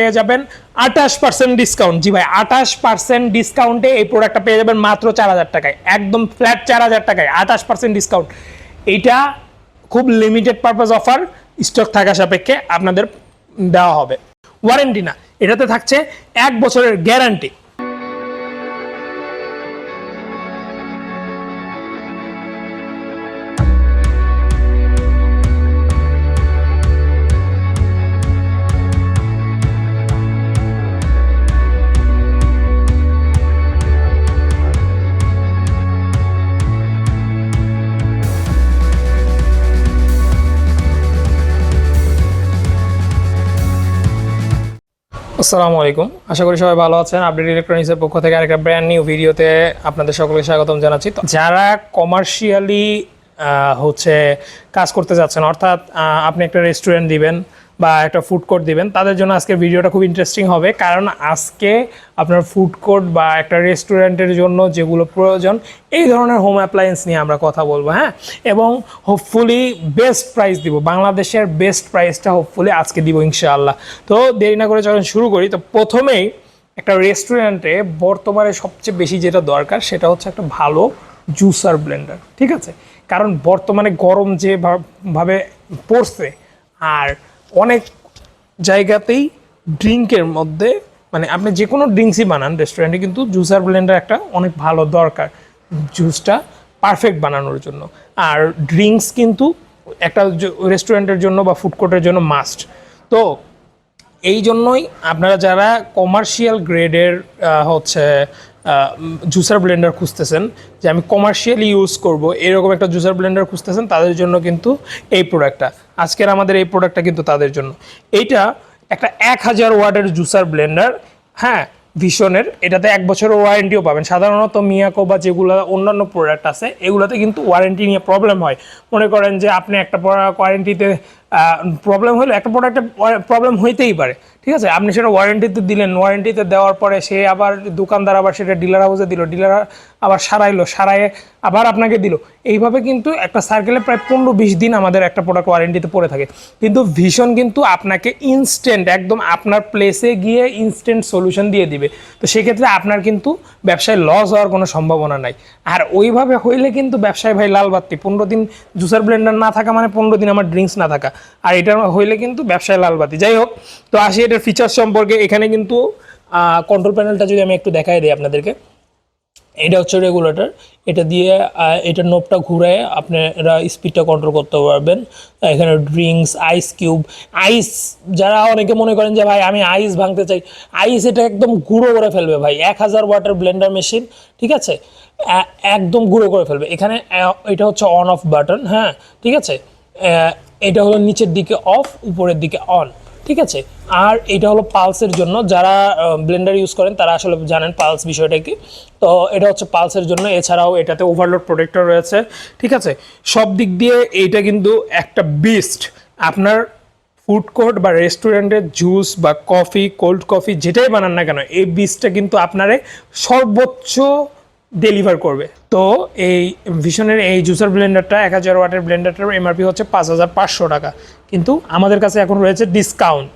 পেয়ে যাবেন আঠাশ পার্সেন্ট ডিসকাউন্ট জি ভাই, আঠাশ পার্সেন্ট ডিসকাউন্টে এই প্রোডাক্টটা পেয়ে যাবেন মাত্র চার হাজার টাকায়। একদম ফ্ল্যাট চার হাজার টাকায়, আঠাশ পার্সেন্ট ডিসকাউন্ট এইটা খুব লিমিটেড পারপাস অফার স্টক থাকা সাপেক্ষে আপনাদের দেওয়া হবে। ওয়ারেন্টি না, এটাতে থাকছে এক বছরের গ্যারান্টি আসসালামু আলাইকুম। আশা করি সবাই ভালো আছেন। আপডেট ইলেকট্রনিক্সের পক্ষ থেকে আরেকটা ব্র্যান্ড নিউ ভিডিওতে আপনাদের সকলকে স্বাগতম জানাচ্ছি। যারা কমার্শিয়ালি হচ্ছে কাজ করতে যাচ্ছেন, অর্থাৎ আপনি একটা রেস্টুরেন্ট দিবেন বা একটা ফুড কোর্ট দিবেন, তাদের জন্য আজকে ভিডিওটা খুব ইন্টারেস্টিং হবে। কারণ আজকে আপনার ফুড কোর্ট বা একটা রেস্টুরেন্টের জন্য যেগুলো প্রয়োজন, এই ধরনের হোম অ্যাপ্লায়েন্স নিয়ে আমরা কথা বলব হ্যাঁ? এবং হোপফুলি বেস্ট প্রাইস দিব। বাংলাদেশের বেস্ট প্রাইসটা হোপফুলি আজকে দিব ইনশাআল্লাহ। তো দেরি না করে যখন শুরু করি। তো প্রথমেই একটা রেস্টুরেন্টে বর্তমানে সবচেয়ে বেশি যেটা দরকার, সেটা হচ্ছে একটা ভালো জুসার ব্লেন্ডার ঠিক আছে? কারণ বর্তমানে গরম যে ভাবে পড়ছে, আর অনেক জায়গাতেই ড্রিঙ্কের মধ্যে মানে আপনি যে কোনো ড্রিঙ্কসই বানান রেস্টুরেন্টে, কিন্তু জুসার ব্লেন্ডার একটা অনেক ভালো দরকার জুসটা পারফেক্ট বানানোর জন্য। আর ড্রিঙ্কস কিন্তু একটা রেস্টুরেন্টের জন্য বা ফুড কোর্টের জন্য মাস্ট। তো এই জন্যই আপনারা যারা কমার্শিয়াল গ্রেডের হচ্ছে জুসার ব্লেন্ডার খুঁজতেছেন যে আমি কমার্শিয়ালি ইউজ করব। এরকম একটা জুসার ব্লেন্ডার খুঁজতেছেন, তাদের জন্য কিন্তু এই প্রোডাক্টটা আজকের আমাদের এই প্রোডাক্টটা কিন্তু তাদের জন্য। এইটা একটা এক হাজার ওয়াটের জুসার ব্লেন্ডার হ্যাঁ ভীষণের। এটাতে এক বছরের ওয়ারেন্টিও পাবেন। সাধারণত মিয়াকো বা যেগুলো অন্যান্য প্রোডাক্ট আছে, এগুলোতে কিন্তু ওয়ারেন্টি নিয়ে প্রবলেম হয়। মনে করেন যে আপনি একটা ওয়ারেন্টিতে প্রবলেম হলে একটা প্রোডাক্টে প্রবলেম হইতেই পারে। ঠিক আছে? আপনি সেটা ওয়ারেন্টিতে দিলেন ওয়ারেন্টিতে দেওয়ার পরে সে আবার দোকানদার আবার সেটা ডিলার হাউসে দিল ডিলার আবার সারাইলো সারাইয়ে আবার আপনাকে দিল। এইভাবে কিন্তু একটা সার্কেলে প্রায় পনেরো বিশ দিন আমাদের একটা প্রোডাক্ট ওয়ারেন্টিতে পড়ে থাকে। কিন্তু ভীষণ কিন্তু আপনাকে ইনস্ট্যান্ট একদম আপনার প্লেসে গিয়ে ইনস্ট্যান্ট সলিউশন দিয়ে দিবে। তো সেক্ষেত্রে আপনার কিন্তু ব্যবসায় লস হওয়ার কোনো সম্ভাবনা নাই। আর ওইভাবে হইলে কিন্তু ব্যবসায় ভাই লাল বাত্তি পনেরো দিন জুসার ব্লেন্ডার না থাকা মানে পনেরো দিন আমার ড্রিঙ্কস না থাকা। আর এটা হইলে কিন্তু ব্যবসায় লাল বাতি যাই হোক, তো আসি এটার ফিচার সম্পর্কে। এখানে কিন্তু কন্ট্রোল প্যানেলটা যদি আমি একটু দেখাই দিই আপনাদেরকে। এটা হচ্ছে রেগুলেটর এটা দিয়ে এটার নোবটা ঘুরে আপনারা স্পিডটা কন্ট্রোল করতে পারবেন। এখানে ড্রিঙ্কস আইস কিউব আইস যারা অনেকে মনে করেন যে, ভাই, আমি আইস ভাঙতে চাই। আইস এটা একদম গুঁড়ো করে ফেলবে ভাই। এক হাজার ওয়াটার ব্লেন্ডার মেশিন ঠিক আছে? একদম গুঁড়ো করে ফেলবে। এখানে এটা হচ্ছে অন অফ বাটন হ্যাঁ ঠিক আছে? এটা হলো নিচের দিকে অফ উপরের দিকে অন ঠিক আছে? আর এটা হলো পালসের জন্য, যারা ব্লেন্ডার ইউজ করেন, তারা আসলে জানেন পালস বিষয়টা কি। তো এটা হচ্ছে পালসের জন্য, এছাড়াও এটাতে ওভারলোড প্রোটেক্টর রয়েছে, ঠিক আছে? সব দিক দিয়ে এইটা কিন্তু একটা বিস্ট আপনার ফুড কোর্ট বা রেস্টুরেন্টের জুস বা কফি কোল্ড কফি যেটাই বানান না কেন, এই বিচটা কিন্তু আপনারে সর্বোচ্চ ডেলিভার করবে। তো এই ভিশনের এই জুসার ব্লেন্ডারটা এক হাজার ওয়াটের ব্লেন্ডারটার এমআরপি হচ্ছে পাঁচ হাজার পাঁচশো টাকা। কিন্তু আমাদের কাছে এখন রয়েছে ডিসকাউন্ট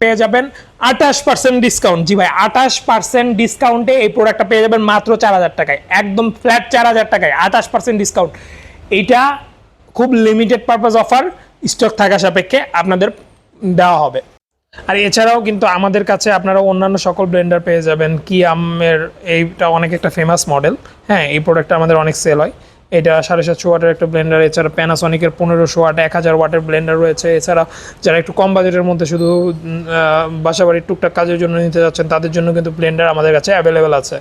পেয়ে যাবেন আঠাশ পার্সেন্ট ডিসকাউন্ট জি ভাই, আঠাশ পার্সেন্ট ডিসকাউন্টে এই প্রোডাক্টটা পেয়ে যাবেন মাত্র চার হাজার টাকায়। একদম ফ্ল্যাট চার হাজার টাকায়, আঠাশ পার্সেন্ট ডিসকাউন্ট এইটা খুব লিমিটেড পারপাস অফার স্টক থাকা সাপেক্ষে আপনাদের দেওয়া হবে। আর এছাড়াও কিন্তু আমাদের কাছে আপনারা অন্যান্য সকল ব্লেন্ডার পেয়ে যাবেন। কি আমের এইটা অনেক একটা ফেমাস মডেল হ্যাঁ এই প্রোডাক্টটা আমাদের অনেক সেল হয়। এটা সাড়ে সাতশো ওয়াটের একটা ব্লেন্ডার, এছাড়া প্যানাসনিকের পনেরোশো ওয়াট, এক হাজার ওয়াটের ব্লেন্ডার রয়েছে। এছাড়া যারা একটু কম বাজেটের মধ্যে শুধু বাসাবাড়ির টুকটাক কাজের জন্য নিতে যাচ্ছেন, তাদের জন্য কিন্তু ব্লেন্ডার আমাদের কাছে অ্যাভেলেবেল আছে।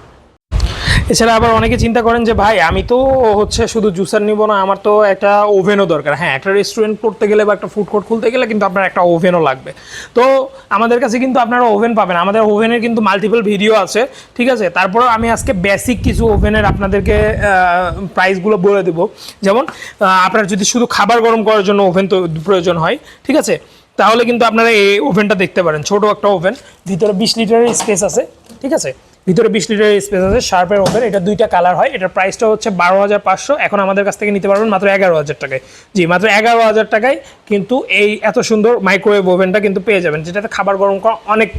এছাড়া আবার অনেকে চিন্তা করেন যে, ভাই, আমি তো হচ্ছে শুধু জুসার নিব না, আমার তো একটা ওভেনও দরকার। হ্যাঁ একটা রেস্টুরেন্ট করতে গেলে বা একটা ফুড কোর্ট খুলতে গেলে কিন্তু আপনার একটা ওভেনও লাগবে। তো আমাদের কাছে কিন্তু আপনারা ওভেন পাবেন। আমাদের ওভেনের কিন্তু মাল্টিপল ভিডিও আছে, ঠিক আছে? তারপরেও আমি আজকে বেসিক কিছু ওভেনের আপনাদেরকে প্রাইসগুলো বলে দেবো। যেমন আপনার যদি শুধু খাবার গরম করার জন্য ওভেন তো প্রয়োজন হয়, ঠিক আছে? তাহলে কিন্তু আপনারা এই ওভেনটা দেখতে পারেন। ছোট একটা ওভেন, ভিতরে বিশ লিটারের স্পেস আছে, ঠিক আছে? ভিতরে বিশ লিটারের স্পেস আছে শার্পের ওভেন এটা দুইটা কালার হয়। এটার প্রাইসটা হচ্ছে বারো হাজার পাঁচশো। এখন আমাদের কাছ থেকে নিতে পারবেন মাত্র এগারো হাজার টাকায়। জি, মাত্র এগারো হাজার টাকায় কিন্তু এই এত সুন্দর মাইক্রোওয়েভ ওভেনটা কিন্তু পেয়ে যাবেন। যেটাতে খাবার গরম করা অনেক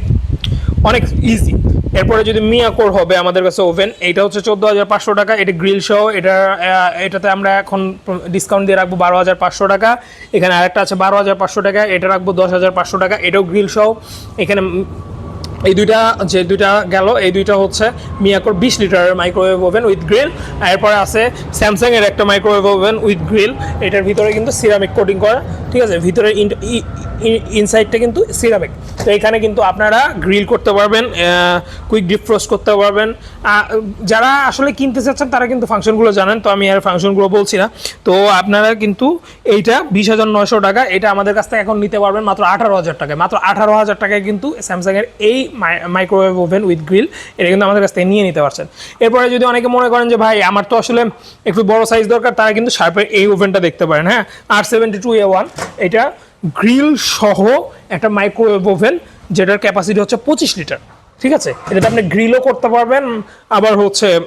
অনেক ইজি এরপরে যদি মিয়াকোর হবে আমাদের কাছে ওভেন এটা হচ্ছে চোদ্দ হাজার পাঁচশো টাকা। এটা গ্রিল সহ, এটা এটাতে আমরা এখন ডিসকাউন্ট দিয়ে রাখব বারো হাজার পাঁচশো টাকা। এখানে আরেকটা আছে বারো হাজার পাঁচশো টাকা, এটা রাখব দশ হাজার পাঁচশো টাকা। এটাও গ্রিল সহ। এখানে এই দুইটা যে দুইটা গেল, এই দুইটা হচ্ছে মিয়াকোর বিশ লিটারের মাইক্রোওয়েভ ওভেন উইথ গ্রিল এরপরে আছে স্যামসাং এর একটা মাইক্রোওয়েভ ওভেন উইথ গ্রিল এটার ভিতরে কিন্তু সিরামিক কোটিং করা। ঠিক আছে? ভিতরে ইনসাইডটা কিন্তু সিরামিক তো এখানে কিন্তু আপনারা গ্রিল করতে পারবেন কুইক ডিপ ফ্রোস্ট করতে পারবেন। যারা আসলে কিনতে চাচ্ছেন, তারা কিন্তু ফাংশনগুলো জানেন, তো আমি আর ফাংশনগুলো বলছি না। তো আপনারা কিন্তু এইটা বিশ হাজার নয়শো টাকা, এটা আমাদের কাছ থেকে এখন নিতে পারবেন মাত্র আঠারো হাজার টাকায়। মাত্র আঠারো হাজার টাকায় কিন্তু স্যামসাংয়ের এই মাইক্রোওয়েভ ওভেন উইথ গ্রিল এটা কিন্তু আমাদের কাছ থেকে নিয়ে নিতে পারছেন। এরপরে যদি অনেকে মনে করেন যে, ভাই, আমার তো আসলে একটু বড় সাইজ দরকার, তারা কিন্তু শার্পের এই ওভেনটা দেখতে পারেন হ্যাঁ? R seventy two A one এটা গ্রিল সহ একটা মাইক্রোওয়েভ ওভেন যেটার ক্যাপাসিটি হচ্ছে পঁচিশ লিটার ঠিক আছে? এটাতে আপনি গ্রিলও করতে পারবেন, আবার হচ্ছে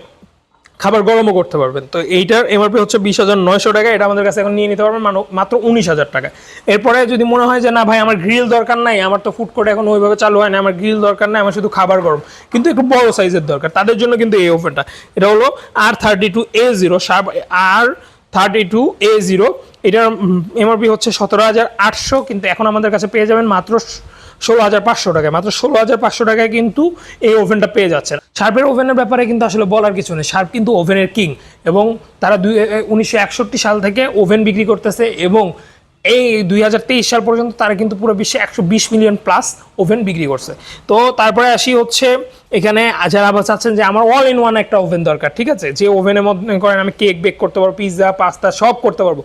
খাবার গরমও করতে পারবেন। তো এইটার এমআরপি হচ্ছে বিশ হাজার নয়শো টাকা, এটা আমাদের কাছে এখন নিয়ে নিতে পারবেন মানো- মাত্র উনিশ হাজার টাকা। এরপরে যদি মনে হয় যে, না ভাই, আমার গ্রিল দরকার নাই, আমার তো ফুড কোর্ট এখন ওইভাবে চালু হয় না, আমার গ্রিল দরকার নাই, আমার শুধু খাবার গরম। কিন্তু একটু বড় সাইজের দরকার, তাদের জন্য কিন্তু এই ওভেনটা এটা হলো R thirty two A zero Sharp R thirty two A zero এটার এমআরপি হচ্ছে সতেরো হাজার আটশো, কিন্তু এখন আমাদের কাছে পেয়ে যাবেন মাত্র ষোলো হাজার পাঁচশো টাকায়। মাত্র ষোলো হাজার পাঁচশো টাকায় কিন্তু এই ওভেনটা পেয়ে যাচ্ছেন। শার্পের ওভেনের ব্যাপারে কিন্তু আসলে বলার কিছু নেই। শার্প কিন্তু ওভেনের কিং এবং তারা দুই উনিশশো সাল থেকে ওভেন বিক্রি করতেছে এবং এই দুই হাজার তেইশ সাল পর্যন্ত তারা কিন্তু পুরো বিশ্বে একশো বিশ মিলিয়ন প্লাস ওভেন বিক্রি করছে। তো তারপরে আসি হচ্ছে এখানে যারা আবার চাচ্ছেন যে আমার অল ইন ওয়ান একটা ওভেন দরকার, ঠিক আছে? যে ওভেনের মধ্যে করেন আমি কেক বেক করতে পারব, পিৎজা, পাস্তা সব করতে পারব।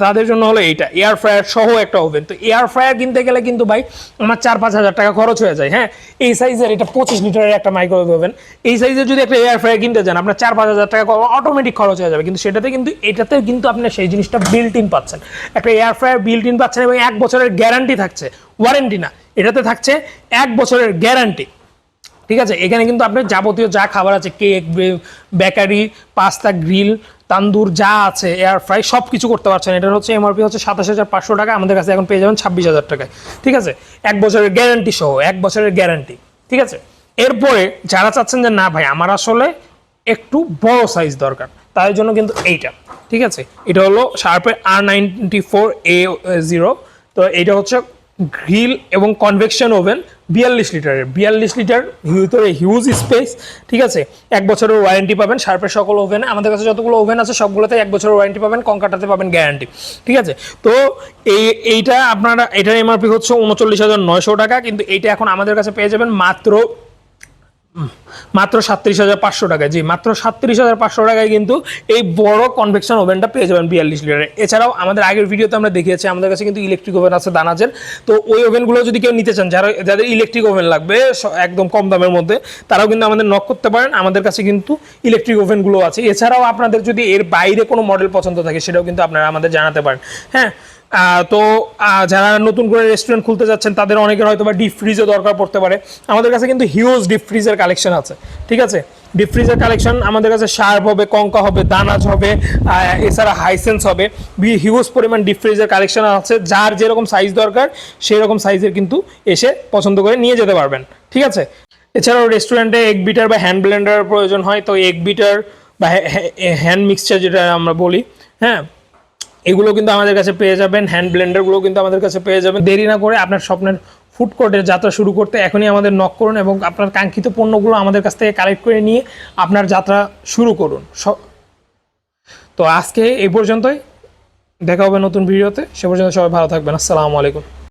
তাদের জন্য হলো এইটা এয়ার ফ্রায়ার সহ একটা ওভেন তো এয়ার ফ্রায়ার কিনতে গেলে কিন্তু ভাই আমার চার পাঁচ হাজার টাকা খরচ হয়ে যায় হ্যাঁ? এই সাইজের এটা পঁচিশ লিটারের একটা মাইক্রোওয়েভ ওভেন এই সাইজের যদি একটা এয়ার ফ্রায়ার কিনতে যান, আপনার চার পাঁচ হাজার টাকা অটোমেটিক খরচ হয়ে যাবে। কিন্তু সেটাতে কিন্তু এটাতে কিন্তু আপনি সেই জিনিসটা বিল্ট ইন পাচ্ছেন। একটা এয়ার ফ্রায়ার বিল্ট ইন পাচ্ছেন এবং এক বছরের গ্যারান্টি থাকছে। ওয়ারেন্টি না, এটাতে থাকছে এক বছরের গ্যারান্টি ঠিক আছে? এখানে কিন্তু আপনার যাবতীয় যা খাবার আছে cake bakery pasta grill tandoor যা আছে এয়ার ফ্রাই সব কিছু করতে পারছেন। এটার হচ্ছে এমআরপি হচ্ছে সাতাশ হাজার পাঁচশো টাকা, আমাদের কাছে এখন পেয়ে যাবেন ছাব্বিশ হাজার টাকায়। ঠিক আছে? এক বছরের গ্যারান্টি সহ, এক বছরের গ্যারান্টি ঠিক আছে? এরপরে যারা চাচ্ছেন যে, না ভাই, আমার আসলে একটু বড় সাইজ দরকার, তার জন্য কিন্তু এইটা। ঠিক আছে? এটা হলো শার্পের R ninety four A zero তো এইটা হচ্ছে গ্রিল এবং কনভেকশন ওভেন বিয়াল্লিশ লিটারের, বিয়াল্লিশ লিটার ভিতরে হিউজ স্পেস ঠিক আছে? এক বছরের ওয়ারেন্টি পাবেন শার্পের সকল ওভেনে, আমাদের কাছে যতগুলো ওভেন আছে, সবগুলোতে এক বছরের ওয়ারেন্টি পাবেন, কঙ্কাটাতে পাবেন গ্যারান্টি ঠিক আছে? তো এই, এইটা আপনারা, এটার এমআরপি হচ্ছে উনচল্লিশ হাজার নয়শো টাকা, কিন্তু এইটা এখন আমাদের কাছে পেয়ে যাবেন মাত্র মাত্র সাতত্রিশ হাজার পাঁচশো টাকা জি, মাত্র সাতত্রিশ হাজার পাঁচশো টাকায় কিন্তু এই বড় কনভেকশন ওভেনটা পেয়ে যাবেন বিয়াল্লিশ লিটারে। এছাড়াও আমাদের আগের ভিডিওতে আমরা দেখিয়েছি, আমাদের কাছে কিন্তু ইলেকট্রিক ওভেন আছে, দানাজের। তো ওই ওভেনগুলো যদি কেউ নিতে চান, যারা, যাদের ইলেকট্রিক ওভেন লাগবে একদম কম দামের মধ্যে, তারাও কিন্তু আমাদের নক করতে পারেন। আমাদের কাছে কিন্তু ইলেকট্রিক ওভেনগুলো আছে। এছাড়াও আপনাদের যদি এর বাইরে কোনো মডেল পছন্দ থাকে, সেটাও কিন্তু আপনারা আমাদের জানাতে পারেন। হ্যাঁ তো যারা নতুন করে রেস্টুরেন্ট খুলতে যাচ্ছেন, তাদের অনেকের হয়তো বা ডিপ ফ্রিজও দরকার পড়তে পারে। আমাদের কাছে কিন্তু হিউজ ডিপ ফ্রিজের কালেকশন আছে, ঠিক আছে? ডিপ ফ্রিজের কালেকশন আমাদের কাছে শার্প হবে কঙ্কা হবে দানাজ হবে এছাড়া হাইসেন্স হবে। বি হিউজ পরিমাণ ডিপ ফ্রিজের কালেকশন আছে, যার যেরকম সাইজ দরকার সেই রকম সাইজের কিন্তু এসে পছন্দ করে নিয়ে যেতে পারবেন, ঠিক আছে? এছাড়াও রেস্টুরেন্টে এগ বিটার বা হ্যান্ড ব্লেন্ডারের প্রয়োজন হয়, তো এগ বিটার বা হ্যান্ড মিক্সচার যেটা আমরা বলি হ্যাঁ? এগুলো কিন্তু আমাদের কাছে পেয়ে যাবেন হ্যান্ড ব্লেন্ডারগুলো কিন্তু আমাদের কাছে পেয়ে যাবেন। দেরি না করে আপনার স্বপ্নের ফুড কোর্টের যাত্রা শুরু করতে এখনই আমাদের নক করুন এবং আপনার কাঙ্ক্ষিত পণ্যগুলো আমাদের কাছ থেকে কালেক্ট করে নিয়ে আপনার যাত্রা শুরু করুন। তো আজকে এই পর্যন্তই। দেখা হবে নতুন ভিডিওতে সে পর্যন্ত সবাই ভালো থাকবেন। আসসালামু আলাইকুম।